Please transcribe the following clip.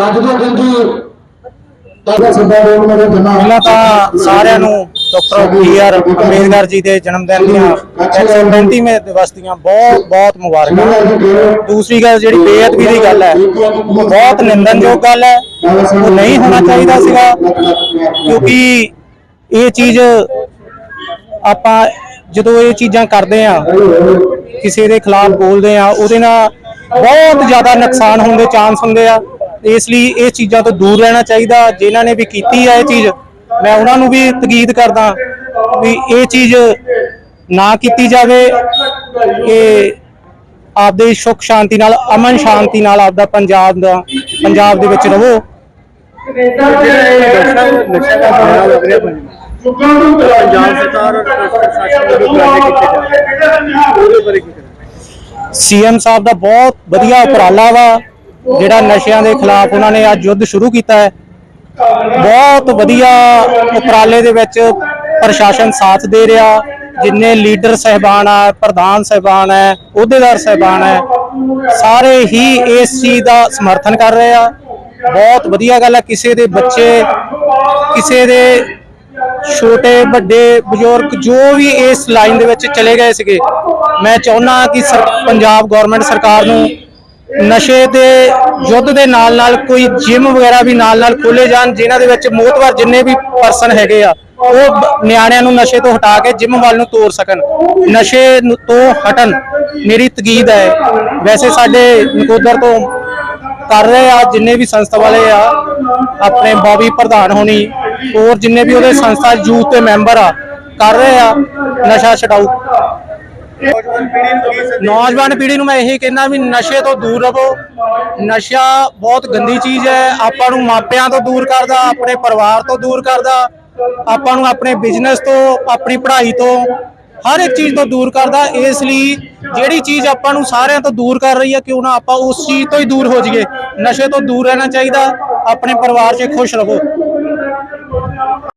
ਅੱਜ ਦੇ ਦਿਨ ਦੀ ਤਾਜ਼ਾ ਸਭਾ ਦੇ ਮੇਰੇ ਜਨਾ ਪਹਿਲਾਂ ਤਾਂ ਸਾਰਿਆਂ ਨੂੰ doctor B R Ambedkar ji ਦੇ ਜਨਮ ਦਿਨ ਦੀਆਂ 135ਵੇਂ ਦਿਵਸ ਦੀਆਂ ਬਹੁਤ ਬਹੁਤ ਮੁਬਾਰਕਾਂ। ਦੂਸਰੀ ਗੱਲ ਜਿਹੜੀ ਬੇਅਦਬੀ ਦੀ ਗੱਲ ਹੈ ਬਹੁਤ ਨਿੰਦਨਯੋਗ ਗੱਲ ਹੈ। ਉਹ ਨਹੀਂ ਹੋਣਾ ਚਾਹੀਦਾ ਸੀਗਾ ਕਿਉਂਕਿ ਇਹ ਚੀਜ਼ ਆਪਾਂ ਜਦੋਂ ਇਹ ਚੀਜ਼ਾਂ ਕਰਦੇ ਆ ਕਿਸੇ ਦੇ ਖਿਲਾਫ ਬੋਲਦੇ ਆ ਉਹਦੇ ਨਾਲ ਬਹੁਤ ਜ਼ਿਆਦਾ ਨੁਕਸਾਨ ਹੋਣ ਦੇ ਚਾਂਸ ਹੁੰਦੇ ਆ। ਇਸ ਲਈ ਇਹ ਚੀਜ਼ਾਂ ਤੋਂ ਦੂਰ ਰਹਿਣਾ ਚਾਹੀਦਾ। ਜਿਨ੍ਹਾਂ ਨੇ ਵੀ ਕੀਤੀ ਆ ਇਹ ਚੀਜ਼ ਮੈਂ ਉਹਨਾਂ ਨੂੰ ਵੀ ਤਕੀਦ ਕਰਦਾ ਵੀ ਇਹ ਚੀਜ਼ ਨਾ ਕੀਤੀ ਜਾਵੇ ਕਿ ਆਪਦੇ ਸੁੱਖ ਸ਼ਾਂਤੀ ਨਾਲ ਅਮਨ ਸ਼ਾਂਤੀ ਨਾਲ ਆਪਦਾ ਪੰਜਾਬ ਦਾ ਪੰਜਾਬ ਦੇ ਵਿੱਚ ਰਹੋ ਪੰਜਾਬ ਸਰਕਾਰ ਪ੍ਰਸ਼ਾਸਨ ਵੱਲੋਂ ਉਪਰਾਲੇ ਕੀਤੇ ਜਾ ਰਹੇ ਨੇ ਉਹਦੇ ਬਾਰੇ ਕੀ ਕਹਿਣਾ ਸੀਐਮ ਸਾਹਿਬ ਦਾ ਬਹੁਤ ਵਧੀਆ ਉਪਰਾਲਾ ਵਾ, ਜਿਹੜਾ ਨਸ਼ਿਆਂ ਦੇ ਖਿਲਾਫ ਉਹਨਾਂ ਨੇ ਅੱਜ ਯੁੱਧ ਸ਼ੁਰੂ ਕੀਤਾ ਹੈ। ਬਹੁਤ ਵਧੀਆ ਉਪਰਾਲੇ ਦੇ ਵਿੱਚ ਪ੍ਰਸ਼ਾਸਨ ਸਾਥ ਦੇ ਰਿਹਾ, ਜਿੰਨੇ ਲੀਡਰ ਸਹਿਬਾਨ ਆ, ਪ੍ਰਧਾਨ ਸਹਿਬਾਨ ਹੈ, ਅਹੁਦੇਦਾਰ ਸਹਿਬਾਨ ਹੈ, ਸਾਰੇ ਹੀ ਇਸ ਚੀਜ਼ ਦਾ ਸਮਰਥਨ ਕਰ ਰਹੇ ਆ। ਬਹੁਤ ਵਧੀਆ ਗੱਲ ਆ ਕਿਸੇ ਦੇ ਬੱਚੇ, ਕਿਸੇ ਦੇ ਛੋਟੇ, ਵੱਡੇ, ਬਜ਼ੁਰਗ ਜੋ ਵੀ ਇਸ ਲਾਈਨ ਦੇ ਵਿੱਚ ਚਲੇ ਗਏ ਸੀਗੇ ਮੈਂ ਚਾਹੁੰਦਾ ਕਿ ਸਰ- ਪੰਜਾਬ ਗਵਰਨਮੈਂਟ ਸਰਕਾਰ ਨੂੰ ਨਸ਼ੇ ਦੇ ਯੁੱਧ ਦੇ ਨਾਲ ਨਾਲ ਕੋਈ ਜਿਮ ਵਗੈਰਾ ਵੀ ਨਾਲ ਨਾਲ ਖੋਲੇ ਜਾਣ, ਜਿਨ੍ਹਾਂ ਦੇ ਵਿੱਚ ਮੋਤਵਰ ਜਿੰਨੇ ਵੀ ਪਰਸਨ ਹੈਗੇ ਆ, ਉਹ ਨਿਆਣਿਆਂ ਨੂੰ ਨਸ਼ੇ ਤੋਂ ਹਟਾ ਕੇ ਜਿਮ ਵੱਲ ਨੂੰ ਤੋਰ ਸਕਣ। ਨਸ਼ੇ ਨੂੰ- ਤੋਂ ਹਟਣ ਮੇਰੀ ਤਗੀਦ ਹੈ। ਵੈਸੇ ਸਾਡੇ ਨਕੋਦਰ ਤੋਂ ਕਰ ਰਹੇ ਆ, ਜਿੰਨੇ ਵੀ ਸੰਸਥਾ ਵਾਲੇ ਆ, ਆਪਣੇ ਬੌਬੀ ਪ੍ਰਧਾਨ ਹੋਣੀ, ਹੋਰ ਜਿੰਨੇ ਵੀ ਉਹਦੇ ਸੰਸਥਾ, ਯੂਥ ਦੇ ਮੈਂਬਰ ਆ, ਕਰ ਰਹੇ ਆ, ਨਸ਼ਾ ਛਡਾਊ। ਨੌਜਵਾਨ ਪੀੜ੍ਹੀ ਨੂੰ ਮੈਂ ਇਹੀ ਕਹਿੰਦਾ ਵੀ ਨਸ਼ੇ ਤੋਂ ਦੂਰ ਰਹੋ। ਨਸ਼ਾ ਬਹੁਤ ਗੰਦੀ ਚੀਜ਼ ਹੈ। ਆਪਾਂ ਨੂੰ ਮਾਪਿਆਂ ਤੋਂ ਦੂਰ ਕਰਦਾ, ਆਪਣੇ ਪਰਿਵਾਰ ਤੋਂ ਦੂਰ ਕਰਦਾ, ਆਪਾਂ ਨੂੰ ਆਪਣੇ ਬਿਜ਼ਨਸ ਤੋਂ, ਆਪਣੀ ਪੜ੍ਹਾਈ ਤੋਂ, ਹਰ ਇੱਕ ਚੀਜ਼ ਤੋਂ ਦੂਰ ਕਰਦਾ। ਇਸ ਲਈ ਜਿਹੜੀ ਚੀਜ਼ ਆਪਾਂ ਨੂੰ ਸਾਰਿਆਂ ਤੋਂ ਦੂਰ ਕਰ ਰਹੀ ਹੈ, ਕਿਉਂ ਨਾ ਆਪਾਂ ਉਸ ਚੀਜ਼ ਤੋਂ ਹੀ ਦੂਰ ਹੋ ਜਾਈਏ। ਨਸ਼ੇ ਤੋਂ ਦੂਰ ਰਹਿਣਾ ਚਾਹੀਦਾ। ਆਪਣੇ ਪਰਿਵਾਰ 'ਚ ਖੁਸ਼ ਰਹੋ।